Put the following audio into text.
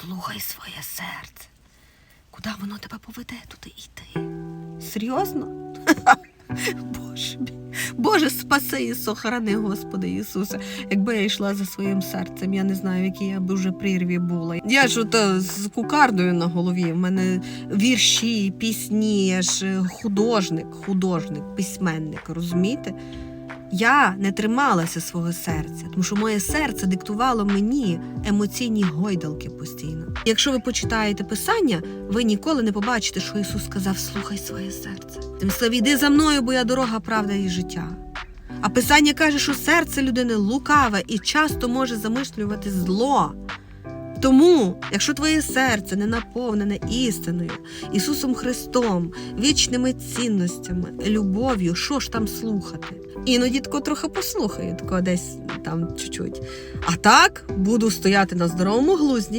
Слухай своє серце. Куди воно тебе поведе, туди йти. Серйозно? Боже мій. Боже, спаси і сохрани, Господи Ісусе. Якби я йшла за своїм серцем, я не знаю, в якій я б вже прірві була. Я ж от з кукардою на голові. В мене вірші, пісні, я ж е, художник, художник, письменник, розумієте? Я не трималася свого серця, тому що моє серце диктувало мені емоційні гойдалки постійно. Якщо ви почитаєте писання, ви ніколи не побачите, що Ісус сказав: слухай своє серце. Тим слові, йди за мною, бо я дорога, правда і життя. А писання каже, що серце людини лукаве і часто може замишлювати зло. Тому, якщо твоє серце не наповнене істиною, Ісусом Христом, вічними цінностями, любов'ю, що ж там слухати? Іноді тако трохи послухаю, тако десь там чуть-чуть. А так буду стояти на здоровому глузді